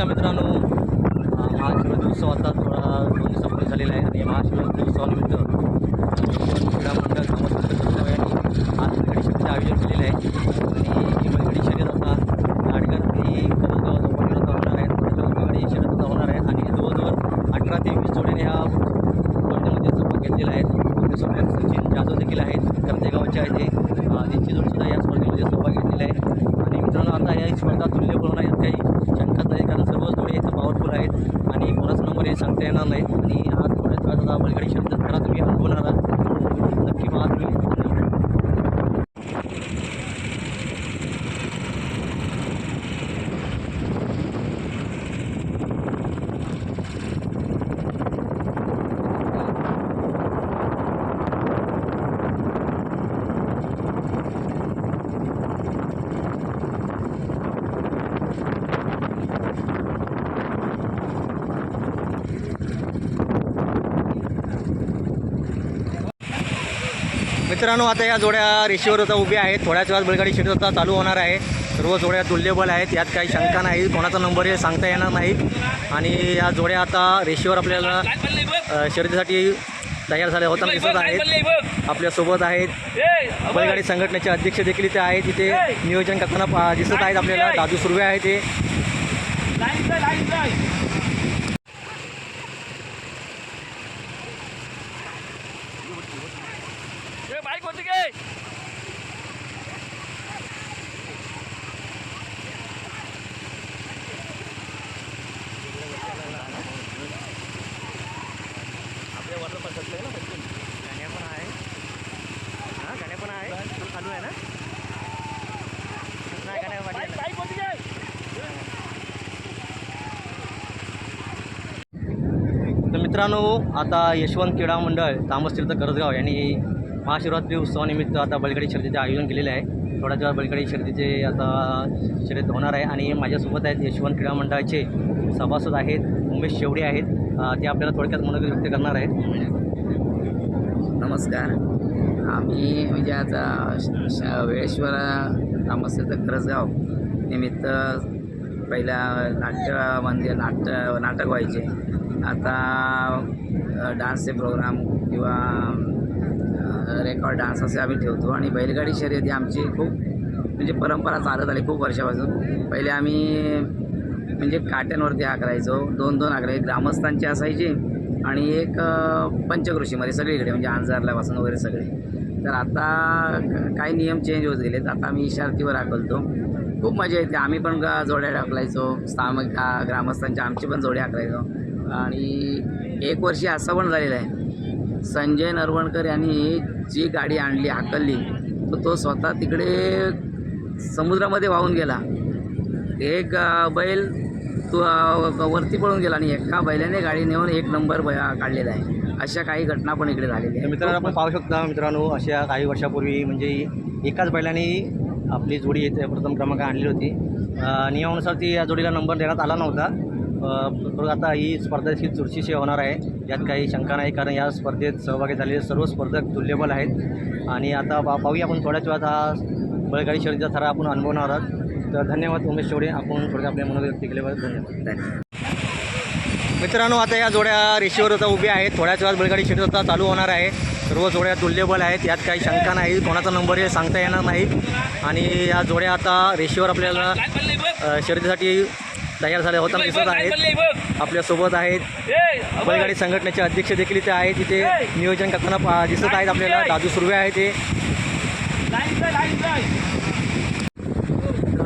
नमस्कार मित्रांनो? महाशिवरात्री उत्सव आता थोडा दोन दिवसापूर्वी झालेला आहे. आणि महाशिवरात्री उत्सवानिमित्त क्रीडा मंडळ कामं आज बैलगाडी शर्यतीचं आयोजन केलेलं आहे. आणि गणेश शर्यत आता आडगर ही करंजगाव चौपाटीवर होणार आहे. त्याच्यावर बैलगाडी शर्यत होणार आहे. आणि जवळजवळ अठरा ते वीस जोडीने ह्या स्पर्धेमध्ये सहभाग घेतलेला आहे. आपल्यासोबत सचिन जाधव देखील आहेत. कर्तेगावचे आहेत ते त्यांची जोडसुद्धा या स्पर्धेमध्ये सहभाग घेतलेला आहे. आणि मित्रांनो आता या स्पर्धा तुल्यबळ होणार आहेत काही शंकाच नाही कारण सर्वच जोडे इथं पॉवरफुल आहेत आणि कोणाचा नंबर हे सांगता येणार नाही आणि हा थोड्याच वेळात आता बैलगाडी शर्यत खरा तुम्ही अनुभवणार आहात नक्की पहा तुम्ही धन्यवाद मित्रांनो आता या जोड्या रेषेवर आता उभ्या आहेत. थोड्याच वेळात बैलगाडी शर्यत आता चालू होणार आहे. सर्व जोड्या तुल्यबल आहेत. यात काही शंका नाही. कोणाचा नंबर हे सांगता येणार नाही. आणि या जोड्या आता रेषेवर आपल्याला शर्यतीसाठी तयार झाल्या होताना दिसत आहेत. आपल्यासोबत आहेत. बैलगाडी संघटनेचे अध्यक्ष देखील इथे आहेत. इथे नियोजन करताना दिसत आहेत आपल्याला. दादू सुर्वे आहे ते लाईन जाय लाईन जाय ए बाईक वरती घे आपल्या वरनं पण कसलं आहे ना पटकन. गाण्या पण आहे हां गाण्या पण आहे चालू आहे ना नाही गाण्या बाईक बाईक वरती घे तर मित्रांनो आता यशवंत क्रीडा मंडळ तामसतीर्थ करजगाव यांनी महाशिवरात्री उत्सवानिमित्त आता बैलगाडी शर्यतीचे आयोजन केलेले आहे. थोड्याच वेळा बैलगाडी शर्यतीचे आता शर्यत होणार आहे आणि माझ्यासोबत आहेत यशवंत क्रीडा मंडळाचे सभासद आहेत उमेश शेवडे आहेत. ते आपल्याला थोडक्यात मनोगत व्यक्त करणार आहेत. नमस्कार. आम्ही म्हणजे आता श- वेळेश्वर तामसतीर्थ करजगाव निमित्त पहिला नाट्य मंदिर नाट्य नाटक व्हायचे. आता डान्सचे प्रोग्राम किंवा रेकॉर्ड डान्स असे आम्ही ठेवतो. आणि बैलगाडी शर्यती आमची खूप म्हणजे परंपरा चालत आली खूप वर्षापासून. पहिले आम्ही म्हणजे काट्यांवरती हा करायचो दोन दोन आकडे ग्रामस्थांची असायचे आणि एक पंचकृषीमध्ये सगळीकडे म्हणजे अंजारल्यापासून वगैरे सगळे. तर आता काही नियम चेंज होत गेलेत. आता आम्ही इशारतीवर आकलतो खूप मजा येते. आम्ही पण जोड्या टाकलायचो. स्थानिक ग्रामस्थांच्या आमची पण जोड्या हाकलायचो आणि एक वर्षी असं पण झालेलं आहे. संजय नरवणकर यांनी जी गाडी आणली हाकलली तर तो स्वतः तिकडे समुद्रामध्ये वाहून गेला. एक बैल तो वरती पळून गेला आणि एका बैलाने गाडी नेऊन एक नंबर काढलेला आहे. अशा काही घटना पण इकडे झालेल्या आहेत. मित्रांनो आपण पाहू शकता मित्रांनो अशा काही वर्षापूर्वी म्हणजे एकाच बैलाने आपली जोडी येते प्रथम क्रमांक आणली होती. नियमानुसार ती या जोडीला नंबर देण्यात आला नव्हता. आता ही स्पर्धा ही चुरशीशी होणार आहे. यात काही शंका नाही कारण या स्पर्धेत सहभागी झालेले सर्व स्पर्धक तुल्यबल आहेत. आणि आता पा पाहूया आपण थोड्याच वेळात हा बळगाडी शर्यतीचा थरा आपण अनुभवणार आहोत. तर धन्यवाद उमेश शेवडे आपण थोडक्या आपल्या मनोव्यक्त व्यक्त केल्याबद्दल धन्यवाद. धन्यवाद मित्रांनो आता या जोड्या रेषेवर आता उभ्या आहेत. थोड्याच वेळात बळगाडी शर्यत आता चालू होणार आहे. सर्व जोड्या तुल्यबल आहेत. यात काही शंका नाही. कोणाचा नंबर हे सांगता येणार नाही. आणि या जोड्या आता रेषेवर आपल्याला काय शर्यतीसाठी तयार झाल्या होताना दिसत आहेत. आपल्यासोबत आहेत. बैलगाडी संघटनेचे अध्यक्ष देखील इथे आहेत. इथे नियोजन करताना दिसत आहेत आपल्याला. दादू सुर्वे आहेत ते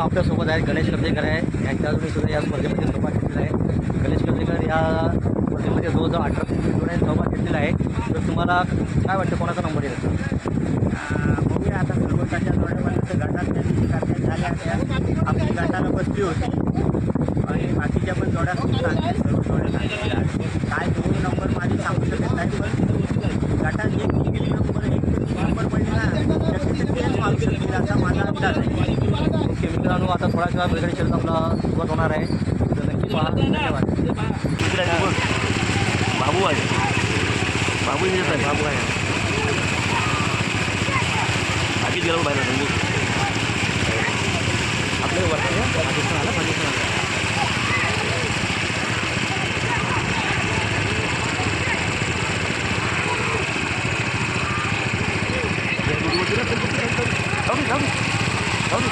आपल्यासोबत आहेत गणेश कर्जेकर आहे. यांच्या सुद्धा या स्पर्धेमध्ये सहभाग घेतलेला आहे. गणेश कर्जेकर या स्पर्धेमध्ये जवळजवळ अठरा ते वीस जोड्या सहभाग घेतलेला आहे. तर तुम्हाला काय वाटतं कोणाचा नंबर येईल? बघूया आता सर्वकाच्या जोड्यापर्यंत गटात त्या करण्यात झाल्या त्या आपली गटाला बसली होती. आणि बाकीच्या पण जोड्या सर्व जोड्या चांगल्या काय दोन नंबर माझी सांगू शकत नाही पण गटात एक निघली नंबर एक नंबर पडले ना. त्याचे ते तेच मागू शकतील असा माझा अंदाज आहे. ओके मित्रांनो आता थोडा वेळा बैलगाडी शर्यत आपला सुरुवात होणार आहे. तर नक्की पहा. धन्यवाद बाबू आहे. बाबू येत आहे. बाबू आहे. आधी गेलो बाहेर म्हणजे आपल्याला वर्षाचं राजस्थान आलं राजस्थान आलं जाऊ दे जाऊ दे जाऊ दे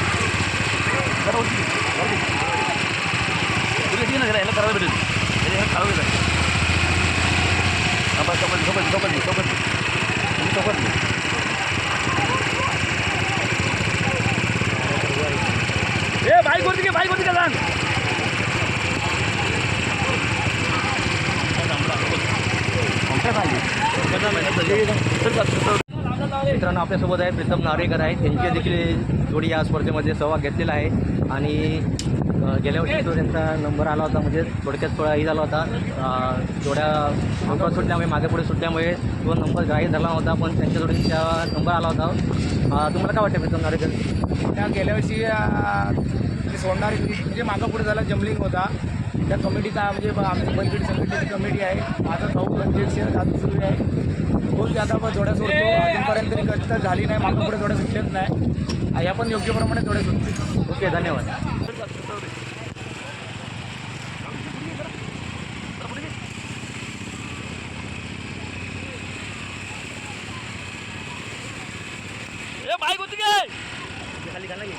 जरा वरती घे, वरती घे. तुला ठीक ना जरा याला करायला भेटेल त्याच्या ह्याला खावं भेटेल हा बस सोबत सोबत सोबत सोबत तुम्ही सोबत ए बाईक वरती घे बाईक का मित्रांनो आपल्यासोबत आहे प्रीतम नार्वेकर आहे त्यांची देखील जोडी या स्पर्धेमध्ये सहभाग घेतलेला आहे. आणि गेल्या वर्षी तो त्यांचा नंबर आला होता म्हणजे थोडक्यात थोडा ही झाला होता. जोड्या नंबर सुटल्यामुळे मागे पुढे सुटल्यामुळे तो नंबर ग्राह्य धरला नव्हता पण त्यांच्या जोडीचा नंबर आला होता. तुम्हाला काय वाटतं प्रीतम नार्वेकर? त्या गेल्या वर्षी सोडणारी म्हणजे मागं पुढे झाला जमलिंग होता. त्या कमिटीचा म्हणजे आमची बैलगडी संघटनेची कमिटी आहे. माझा भाऊ अध्यक्ष सिंह सुरू आहे. तोच आता पण जोड्या सोडतो अजूनपर्यंत तरी कष्ट तर झाली नाही मागं पुढे जोड्या सुटलेच नाही. ह्या पण योग्य प्रमाणे जोड्या सुटतील ओके धन्यवाद ए बाईक होती काय खाली घाला की.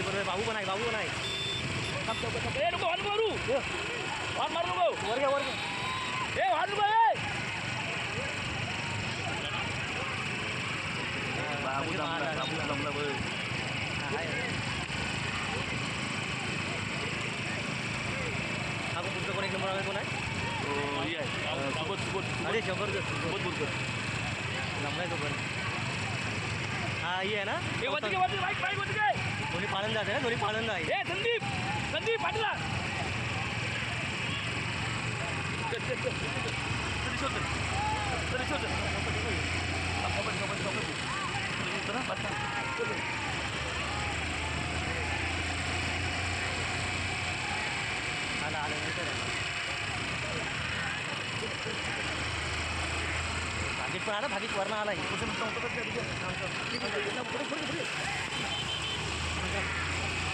बरोबर बाबू पण आहे बाबू पण आहे ए नको हॉर्न मारू हॉर्न मारू नको वर घ्या वर घ्या ए हॉर्न नको ए बाबू जमला बाबू जमला बघ हा पण कोण एक नंबर कोण आहे हो, आहे. अरे जबरदस्त सुबोध बोलकर लंबा आहे तो पण हा ही आहे ना दोन्ही आहे ना दोन्ही आहे ए संदीप संदीप पाटीला चल, भाजीत पण आला भाजीत वरण आला इकडे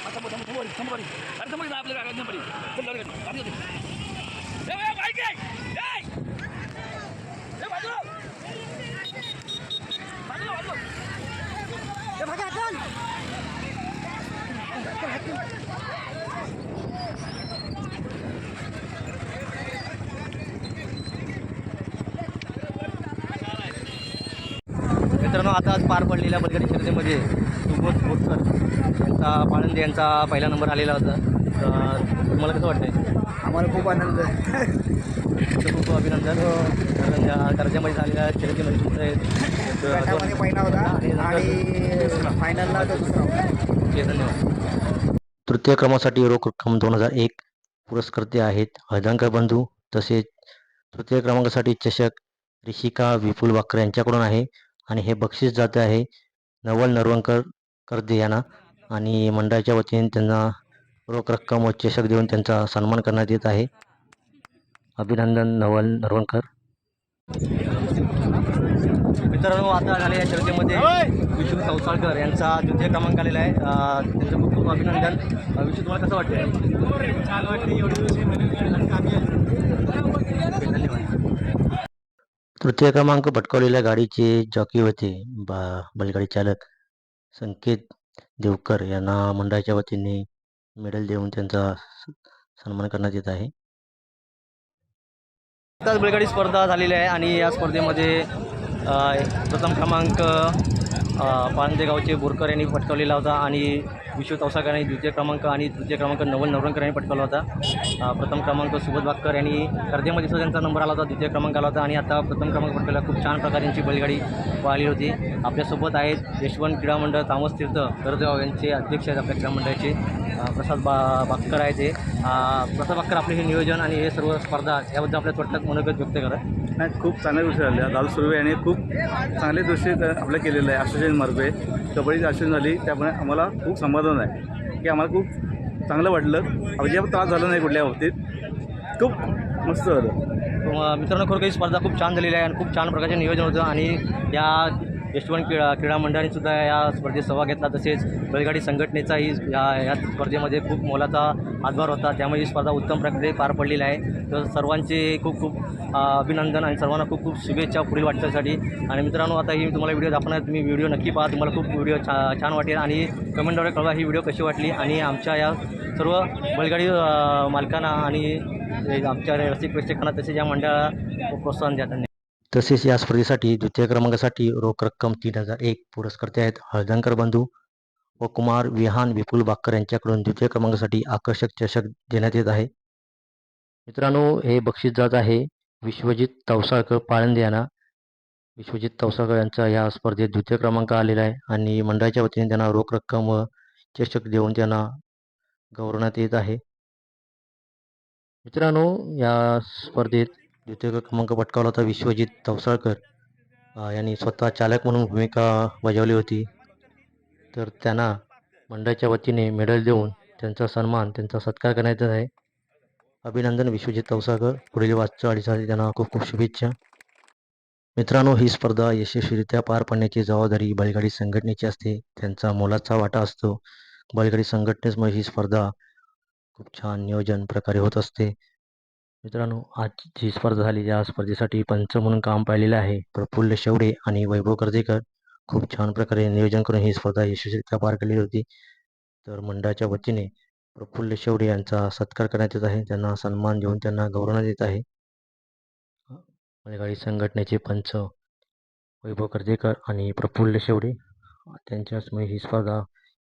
आता मोठा मोठं बोल थांबा अरे मित्रांनो आता आज पार पडलेल्या बलगाडी शर्यतीमध्ये सुबोध बोरकर यांचा पाळंदे यांचा पहिला नंबर आलेला होता. तर तुम्हाला कसं वाटतंय? आम्हाला खूप आनंद तुमचं खूप अभिनंदन. कारण या दर्जामध्ये झालेल्या शर्यतीमध्ये तुमचं हे दोन- पहिला होता आणि नंतर- फायनलला तो दुसरा होता. ओके धन्यवाद. तृतीय क्रमांकासाठी रोख रक्कम दोन हजार एक पुरस्कर्ते आहेत हळदंकर बंधू तसेच तृतीय क्रमांकासाठी चषक ऋषिका विपुल बाकर यांच्याकडून आहे. आणि हे बक्षीस जाते आहे. नवल नरवणकर कर्दे यांना आणि मंडळाच्या वतीने त्यांना रोख रक्कम व चषक देऊन त्यांचा सन्मान करण्यात येत आहे. अभिनंदन नवल नरवणकर. मित्रांनो आता झाले या शर्यतीमध्ये विष्णू चौसाळकर यांचा द्वितीय क्रमांक आलेला आहे. त्यांचं खूप खूप अभिनंदन. विष्णू तुम्हाला कसं वाटतं धन्यवाद तृतीय क्रमांक पटकावलेल्या गाडीचे जॉकी होते बा बैलगाडी चालक संकेत देवकर यांना मंडळाच्या वतीने मेडल देऊन त्यांचा सन्मान करण्यात येत आहे. आताच बैलगाडी स्पर्धा झालेली आहे आणि या स्पर्धेमध्ये प्रथम क्रमांक पांदेगावचे गावचे बोरकर यांनी पटकावलेला होता आणि विश्व तवसाकर यांनी द्वितीय क्रमांक आणि तृतीय क्रमांक नवल नवरणकर यांनी पटकावला होता. प्रथम क्रमांक सुबोध बागकर यांनी अर्ध्यामध्ये सुद्धा त्यांचा नंबर आला होता द्वितीय क्रमांक आला होता आणि आता प्रथम क्रमांक पटकावला खूप छान प्रकारे यांची बैलगाडी पाहिली होती. आपल्यासोबत आहेत यशवंत क्रीडा मंडळ तामस तीर्थ कर्जगाव यांचे अध्यक्ष आहेत आपल्या क्रीडा मंडळाचे. प्रसाद बा बाक्कर आहे ते. प्रसाद बाक्कर आपले हे नियोजन आणि हे सर्व स्पर्धा याबद्दल आपल्या थोडक्यात मनोगत व्यक्त करा. नाही खूप चांगल्या गोष्टी झाल्या. दाल सुर्वे यांनी खूप चांगले गोष्टी आपल्या केलेल्या आहे. आश्वासन मार्गे. कबड्डीची आश्वासन झाली. त्यामुळे आम्हाला खूप समाधान आहे. की आम्हाला खूप चांगलं वाटलं. अजिबात त्रास झाला नाही कुठल्या बाबतीत. खूप मस्त झालं. मित्रांनो खरोखर ही स्पर्धा खूप छान झालेली आहे आणि खूप छान प्रकारचे नियोजन होतं. आणि या यशवंत क्रीडा क्रीडा मंडळाने सुद्धा या स्पर्धेत सहभाग घेतला. तसेच बैलगाडी संघटनेचाही या या स्पर्धेमध्ये खूप मोलाचा हातभार होता. त्यामुळे ही स्पर्धा उत्तम प्रकारे पार पडलेली आहे. तर सर्वांचे खूप खूप अभिनंदन आणि सर्वांना खूप खूप शुभेच्छा पुढील वाटचालीसाठी. आणि मित्रांनो आता ही तुम्हाला व्हिडिओ दाखवणार तुम्ही व्हिडिओ नक्की पहा. तुम्हाला खूप व्हिडिओ छा छान वाटेल. आणि कमेंटद्वारे कळवा ही व्हिडिओ कशी वाटली. आणि आमच्या या सर्व बैलगाडी मालकांना आणि आमच्या रसिक प्रेक्षकांना तसेच या मंडळाला प्रोत्साहन द्या. धन्यवाद. तसेच या स्पर्धेसाठी द्वितीय क्रमांकासाठी रोख रक्कम तीन हजार एक पुरस्कर्ते आहेत. हळदंकर बंधू व कुमार विहान विपुल बाक्कर यांच्याकडून द्वितीय क्रमांकासाठी आकर्षक चषक देण्यात येत आहे. मित्रांनो हे बक्षीस जात आहे विश्वजित तवसाळकर पाळंदे यांना. विश्वजित तवसाळकर यांचा या स्पर्धेत द्वितीय क्रमांक आलेला आहे आणि मंडळाच्या वतीने त्यांना रोख रक्कम व चषक देऊन त्यांना गौरवण्यात येत आहे. मित्रांनो या स्पर्धेत द्वितीय क्रमांक पटकावला होता विश्वजित तवसाळकर. यांनी स्वतः चालक म्हणून भूमिका बजावली होती. तर त्यांना मंडळाच्या वतीने मेडल देऊन त्यांचा सन्मान त्यांचा सत्कार करण्यात आहे. अभिनंदन विश्वजित तवसाळकर. पुढील वाटचालीसाठी त्यांना खूप खूप शुभेच्छा. मित्रांनो ही स्पर्धा यशस्वीरित्या पार पाडण्याची जबाबदारी बैलगाडी संघटनेची असते. त्यांचा मोलाचा वाटा असतो. बैलगाडी संघटनेमुळे ही स्पर्धा खूप छान नियोजन प्रकारे होत असते. मित्रांनो आज जी स्पर्धा झाली या स्पर्धेसाठी पंच म्हणून काम पाहिलेलं आहे. प्रफुल्ल शेवडे आणि वैभव कर्जेकर खूप छान प्रकारे नियोजन करून ही स्पर्धा यशस्वीरित्या पार केली होती. तर मंडळाच्या वतीने प्रफुल्ल शेवडे यांचा सत्कार करण्यात येत आहे. त्यांना सन्मान देऊन त्यांना गौरवण्यात येत आहे. बैलगाडी संघटनेचे पंच वैभव कर्जेकर आणि प्रफुल्ल शेवडे त्यांच्यामुळे ही स्पर्धा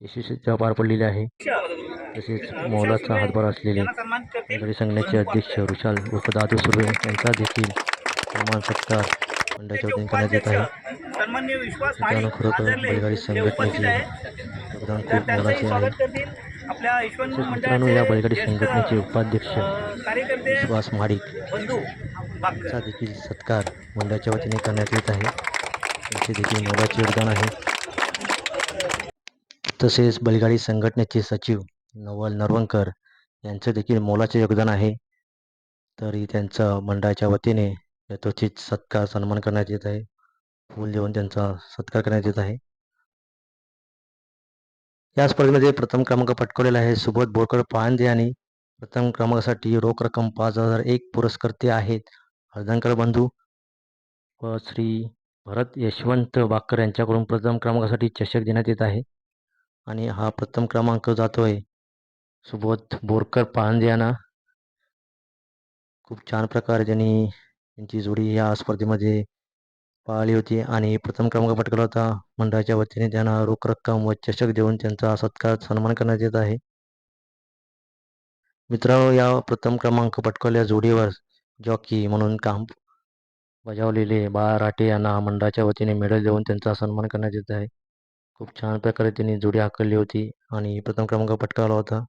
यशस्वीरित्या पार पडलेली आहे. तसेच मोलाचा हातभार असलेले बैलगाडी संघटनेचे अध्यक्ष विशाल उर्फ़ दादू सुर्वे यांचा देखील सन्मान सत्कार मंडळाच्या वतीने करण्यात येत आहे. मित्रांनो खरोखर बैलगाडी संघटनेचे योगदान खूप मोलाचे आहे. मित्रांनो या बैलगाडी संघटनेचे उपाध्यक्ष महाडिक यांचा देखील सत्कार मंडळाच्या वतीने करण्यात येत आहे. त्यांचे देखील मोलाचे योगदान आहे. तसेच बैलगाडी संघटनेचे सचिव नवल नरवणकर यांचं देखील मोलाचे योगदान आहे. तरी त्यांचं मंडळाच्या वतीने यथोचित सत्कार सन्मान करण्यात येत आहे. फूल देऊन त्यांचा सत्कार करण्यात येत आहे. या स्पर्धेमध्ये प्रथम क्रमांक पटकवलेला आहे सुबोध बोरकर पाळंदे आणि प्रथम क्रमांकासाठी रोख रक्कम पाच हजार एक पुरस्कर्ते आहेत. हळदंकर बंधू व श्री भरत यशवंत बाकर यांच्याकडून प्रथम क्रमांकासाठी चषक देण्यात येत आहे. आणि हा प्रथम क्रमांक जातो आहे सुबोध बोरकर पाळंदे यांना खूप छान प्रकारे त्यांनी त्यांची जोडी या स्पर्धेमध्ये पाळली होती आणि प्रथम क्रमांक पटकला होता. मंडळाच्या वतीने त्यांना रोख रक्कम व चषक देऊन त्यांचा सत्कार सन्मान करण्यात येत आहे. मित्रांनो या प्रथम क्रमांक पटकवल्या जोडीवर जॉकी म्हणून काम बजावलेले बाळा राठे यांना मंडळाच्या वतीने मेडल देऊन त्यांचा सन्मान करण्यात येत आहे. खूप छान प्रकारे त्यांनी जोडी आखली होती आणि प्रथम क्रमांक पटकावला होता.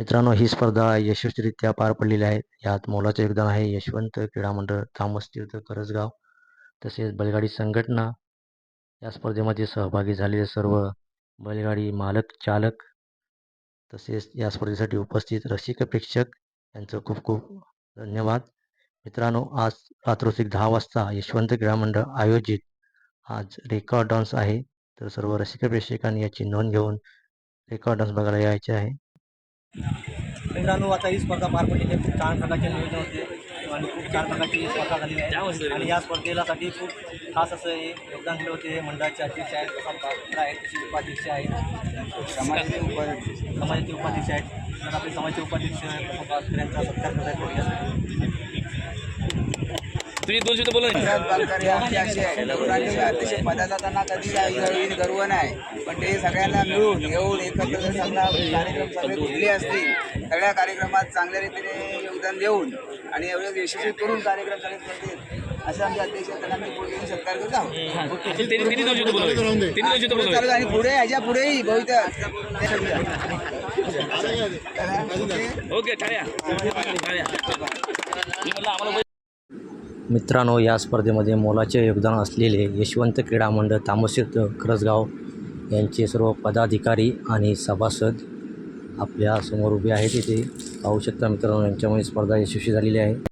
मित्रांनो ही स्पर्धा यशस्वीरित्या पार पडलेली आहे. यात मोलाचं योगदान आहे. यशवंत क्रीडा मंडळ तामस तीर्थ करसगाव तसेच बैलगाडी संघटना या स्पर्धेमध्ये सहभागी झालेले सर्व बैलगाडी मालक चालक तसेच या स्पर्धेसाठी उपस्थित रसिक प्रेक्षक यांचं खूप खूप धन्यवाद. मित्रांनो आज रात्रोसिक दहा वाजता यशवंत क्रीडा मंडळ आयोजित आज रेकॉर्ड डान्स आहे. तर सर्व रसिक प्रेक्षकांनी याची नोंद घेऊन रेकॉर्ड डान्स बघायला यायचे आहे. मित्रांनो आता ही स्पर्धा पार पडली खूप छान प्रकारचे नियोजन होते आणि खूप छान प्रकारची स्पर्धा झाली आहे. आणि या स्पर्धेलासाठी खूप खास असं हे योगदान दिले होते. मंडळाचे अध्यक्ष आहेत प्रसाद आहेत तसेच उपाध्यक्ष आहेत. समाजाचे उपाध्यक्ष समाजाचे उपाध्यक्ष आहेत. तर आपले समाजाचे उपाध्यक्ष प्रसाद यांचा सत्कार करत तुम्ही दोन शब्द बोला हे आमचे असे आहे पदाचा त्यांना कधी गर्व नाही. पण ते सगळ्यांना मिळून येऊन एकत्र जर समजा कार्यक्रम सगळे असतील सगळ्या कार्यक्रमात चांगल्या रीतीने योगदान देऊन आणि एवढे यशस्वी करून कार्यक्रम सगळे करतील असं आमचे अध्यक्ष आहेत, त्यांना मी सत्कार करत. आहोत आणि पुढे ह्याच्या पुढेही बहुतेक ओके टाळ्या टाळ्या मी म्हणलं आम्हाला मित्रांनो या स्पर्धेमध्ये मोलाचे योगदान असलेले यशवंत क्रीडा मंडळ तामसित करसगाव यांचे सर्व पदाधिकारी आणि सभासद आपल्यासमोर उभे आहेत. इथे पाहू शकता मित्रांनो यांच्यामुळे स्पर्धा यशस्वी झालेली आहे.